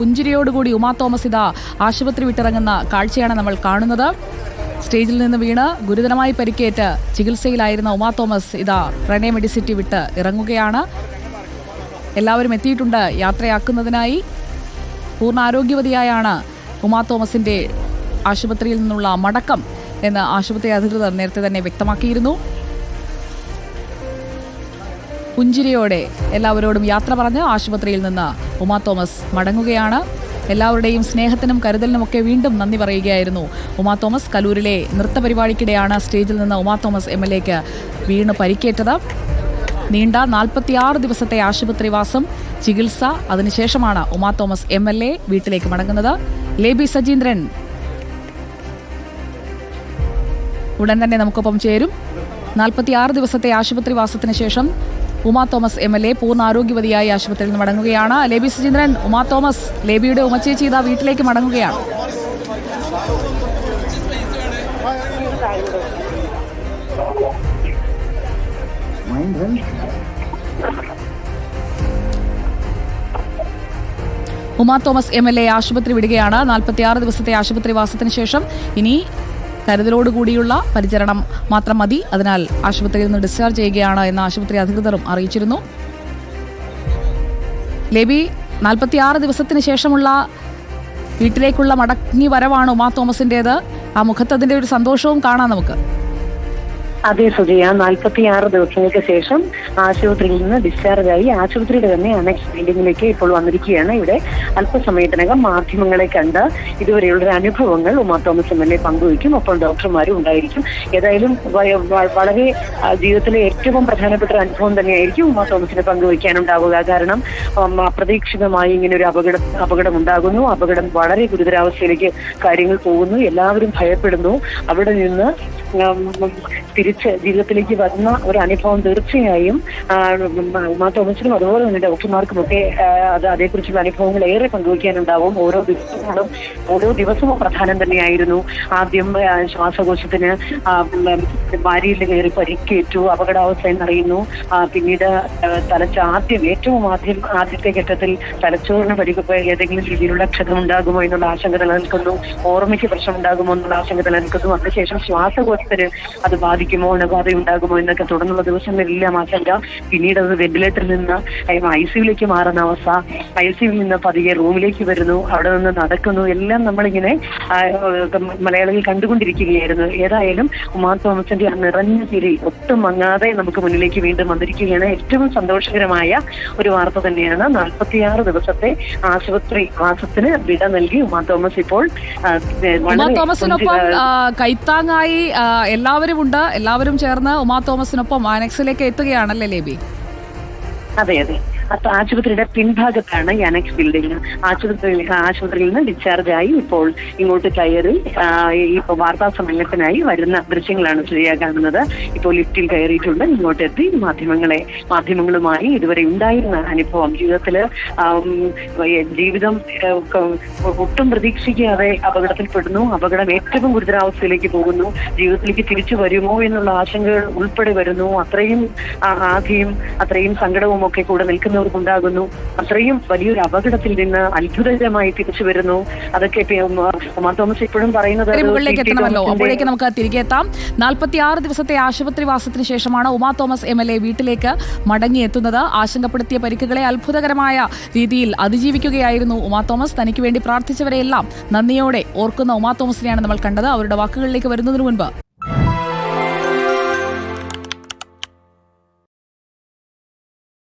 പുഞ്ചിരിയോടുകൂടി ഉമാ തോമസ് ഇതാ ആശുപത്രി വിട്ടിറങ്ങുന്ന കാഴ്ചയാണ് നമ്മൾ കാണുന്നത്. സ്റ്റേജിൽ നിന്ന് വീണ് ഗുരുതരമായി പരിക്കേറ്റ് ചികിത്സയിലായിരുന്ന ഉമാ തോമസ് ഇതാ പ്രണയ മെഡിസിറ്റി വിട്ട് ഇറങ്ങുകയാണ്. എല്ലാവരും എത്തിയിട്ടുണ്ട് യാത്രയാക്കുന്നതിനായി. പൂർണ ആരോഗ്യവതിയായാണ് ഉമാ തോമസിന്റെ ആശുപത്രിയിൽ നിന്നുള്ള മടക്കം എന്ന് ആശുപത്രി അധികൃതർ നേരത്തെ തന്നെ വ്യക്തമാക്കിയിരുന്നു. പുഞ്ചിരിയോടെ എല്ലാവരോടും യാത്ര പറഞ്ഞ് ആശുപത്രിയിൽ നിന്ന് ഉമാ തോമസ് മടങ്ങുകയാണ്. എല്ലാവരുടെയും സ്നേഹത്തിനും കരുതലിനുമൊക്കെ വീണ്ടും നന്ദി പറയുകയായിരുന്നു. ഉമാ തോമസ് കലൂരിലെ നൃത്ത പരിപാടിക്കിടെയാണ് സ്റ്റേജിൽ നിന്ന് ഉമാ തോമസ് എം എൽ എക്ക് വീണ് പരിക്കേറ്റത്. നീണ്ട നാൽപ്പത്തിയാറ് ദിവസത്തെ ആശുപത്രിവാസം ചികിത്സ അതിനുശേഷമാണ് Uma Thomas M L A വീട്ടിലേക്ക് മടങ്ങുന്നത്. ലേബി സജീന്ദ്രൻ ഉടൻ തന്നെ നമുക്കൊപ്പം ചേരും. നാൽപ്പത്തിയാറ് ദിവസത്തെ ആശുപത്രിവാസത്തിന് ശേഷം Uma Thomas M L A പൂർണ ആരോഗ്യവതിയായി ആശുപത്രിയിൽ നിന്ന് മടങ്ങുകയാണ്. ലേബി സുചീന്ദ്രൻ ഉമാ തോമസ് ലേബിയുടെ ഉമച്ചേച്ചി ഇതാ വീട്ടിലേക്ക് മടങ്ങുകയാണ്. Uma Thomas M L A ആശുപത്രി വിടുകയാണ്. നാൽപ്പത്തിയാറ് ദിവസത്തെ ആശുപത്രി വാസത്തിന് ശേഷം ഇനി കരുതലോടുകൂടിയുള്ള പരിചരണം മാത്രം മതി. അതിനാൽ ആശുപത്രിയിൽ നിന്ന് ഡിസ്ചാർജ് ചെയ്യുകയാണ് എന്ന് ആശുപത്രി അധികൃതരും അറിയിച്ചിരുന്നു. ലേബി നാൽപ്പത്തിയാറ് ദിവസത്തിന് ശേഷമുള്ള വീട്ടിലേക്കുള്ള മടങ്ങി വരവാണ് ഉമാ തോമസിന്റേത് ആ മുഖത്ത് അതിന്റെ ഒരു സന്തോഷവും കാണാം നമുക്ക്. അതെ സുജയ നാൽപ്പത്തിയാറ് ദിവസങ്ങൾക്ക് ശേഷം ആശുപത്രിയിൽ നിന്ന് ഡിസ്ചാർജ് ആയി ആശുപത്രിയുടെ തന്നെ അനക്സ് ബിൽഡിംഗിലേക്ക് ഇപ്പോൾ വന്നിരിക്കുകയാണ്. ഇവിടെ അല്പസമയത്തിനകം മാധ്യമങ്ങളെ കണ്ട് ഇതുവരെയുള്ള അനുഭവങ്ങൾ Uma Thomas M L A പങ്കുവയ്ക്കും. ഒപ്പം ഡോക്ടർമാരും ഉണ്ടായിരിക്കും. ഏതായാലും വളരെ ജീവിതത്തിലെ ഏറ്റവും പ്രധാനപ്പെട്ട ഒരു അനുഭവം തന്നെയായിരിക്കും ഉമാ തോമസിനെ പങ്കുവയ്ക്കാനുണ്ടാവുക. കാരണം അപ്രതീക്ഷിതമായി ഇങ്ങനെ ഒരു അപകടം അപകടം ഉണ്ടാകുന്നു. അപകടം വളരെ ഗുരുതരാവസ്ഥയിലേക്ക് കാര്യങ്ങൾ പോകുന്നു. എല്ലാവരും ഭയപ്പെടുന്നു. അവിടെ നിന്ന് തിരിച്ച് ജീവിതത്തിലേക്ക് വരുന്ന ഒരു അനുഭവം തീർച്ചയായും തോമസിനും അതുപോലെ തന്നെ ഡോക്ടർമാർക്കുമൊക്കെ അത് അതേക്കുറിച്ചുള്ള അനുഭവങ്ങൾ ഏറെ പങ്കുവയ്ക്കാനുണ്ടാവും. ഓരോ ദിവസങ്ങളും ഓരോ ദിവസവും പ്രധാനം തന്നെയായിരുന്നു. ആദ്യം ശ്വാസകോശത്തിന് ഭാര്യയിൽ കയറി പരിക്കേറ്റു അപകടാവസ്ഥ എന്നറിയുന്നു പിന്നീട് തലച്ച ആദ്യം ഏറ്റവും ആദ്യം ആദ്യത്തെ ഘട്ടത്തിൽ തലച്ചോറിന് പരിക്ക് ഏതെങ്കിലും രീതിയിലുള്ള ക്ഷതം ഉണ്ടാകുമോ എന്നുള്ള ആശങ്ക നിലനിൽക്കുന്നു. ഓർമ്മയ്ക്ക് പ്രശ്നം ഉണ്ടാകുമോ എന്നുള്ള ആശങ്ക നിലനിൽക്കുന്നു. അതിനുശേഷം ശ്വാസകോശത്തിന് അത് ബാധിക്കുമോ അണുബാധ ഉണ്ടാകുമോ എന്നൊക്കെ തുടർന്നുള്ള ദിവസങ്ങളിലെല്ലാം ആശങ്ക. പിന്നീട് അത് വെന്റിലേറ്ററിൽ നിന്ന് ഐ സിയുലേക്ക് മാറുന്ന അവസ്ഥ. ഐ സിയിൽ നിന്ന് പതിയെ റൂമിലേക്ക് വരുന്നു. അവിടെ നിന്ന് നടക്കുന്നു. എല്ലാം നമ്മളിങ്ങനെ മലയാളികൾ കണ്ടുകൊണ്ടിരിക്കുകയായിരുന്നു. ഏതായാലും ഉമാ തോമസിന്റെ ആ നിറഞ്ഞ തിരി ഒട്ടും മങ്ങാതെ നമുക്ക് മുന്നിലേക്ക് വീണ്ടും വന്നിരിക്കുകയാണ്. ഏറ്റവും സന്തോഷകരമായ ഒരു വാർത്ത തന്നെയാണ് നാൽപ്പത്തിയാറ് ദിവസത്തെ ആശുപത്രി വാസത്തിന് വിട നൽകി ഉമാ തോമസ് ഇപ്പോൾ കൈത്താങ്ങായി എല്ലാവരും ഉണ്ട്. എല്ലാവരും ചേർന്ന് ഉമാ തോമസിനൊപ്പം ആനക്സിലേക്ക് എത്തുകയാണല്ലേ ലേബി? അതെ അതെ. അപ്പൊ ആശുപത്രിയുടെ പിൻഭാഗത്താണ് യാനക്സ് ബിൽഡിംഗ് ആശുപത്രി ആശുപത്രിയിൽ നിന്ന് ഡിസ്ചാർജ് ആയി ഇപ്പോൾ ഇങ്ങോട്ട് കയറി ഈ വാർത്താ സമ്മേളനത്തിനായി വരുന്ന ദൃശ്യങ്ങളാണ് ശ്രീയ കാണുന്നത് ഇപ്പോൾ ലിഫ്റ്റിൽ കയറിയിട്ടുണ്ട്. ഇങ്ങോട്ട് എത്തി മാധ്യമങ്ങളെ മാധ്യമങ്ങളുമായി ഇതുവരെ ഉണ്ടായിരുന്ന അനുഭവം. ജീവിതത്തിൽ ജീവിതം ഒട്ടും പ്രതീക്ഷിക്കാതെ അപകടത്തിൽപ്പെടുന്നു. അപകടം ഏറ്റവും ഗുരുതരാവസ്ഥയിലേക്ക് പോകുന്നു. ജീവിതത്തിലേക്ക് തിരിച്ചു വരുമോ എന്നുള്ള ആശങ്കകൾ ഉൾപ്പെടെ വരുന്നു. അത്രയും ആധിയും അത്രയും സങ്കടവും ഒക്കെ കൂടെ നിൽക്കുന്നവർക്കുണ്ടാകുന്നു അത്രയും വലിയൊരു അപകടത്തിൽ നിന്ന് അത്ഭുതകരമായി തിരിച്ചു വരുന്നു. അതൊക്കെ തോമസ് ഇപ്പോഴും പറയുന്നത് അപ്പോഴേക്ക് നമുക്ക് തിരികെ എത്താം. നാൽപ്പത്തി ആറ് ദിവസത്തെ ആശുപത്രി വാസത്തിന് ശേഷമാണ് Uma Thomas M L A വീട്ടിലേക്ക് മടങ്ങിയെത്തുന്നത്. ആശങ്കപ്പെടുത്തിയ പരിക്കുകളെ അത്ഭുതകരമായ രീതിയിൽ അതിജീവിക്കുകയായിരുന്നു ഉമാ തോമസ്. തനിക്ക് വേണ്ടി പ്രാർത്ഥിച്ചവരെയെല്ലാം നന്ദിയോടെ ഓർക്കുന്ന ഉമാ തോമസിനെയാണ് നമ്മൾ കണ്ടത്. അവരുടെ വാക്കുകളിലേക്ക് വരുന്നതിന് മുൻപ്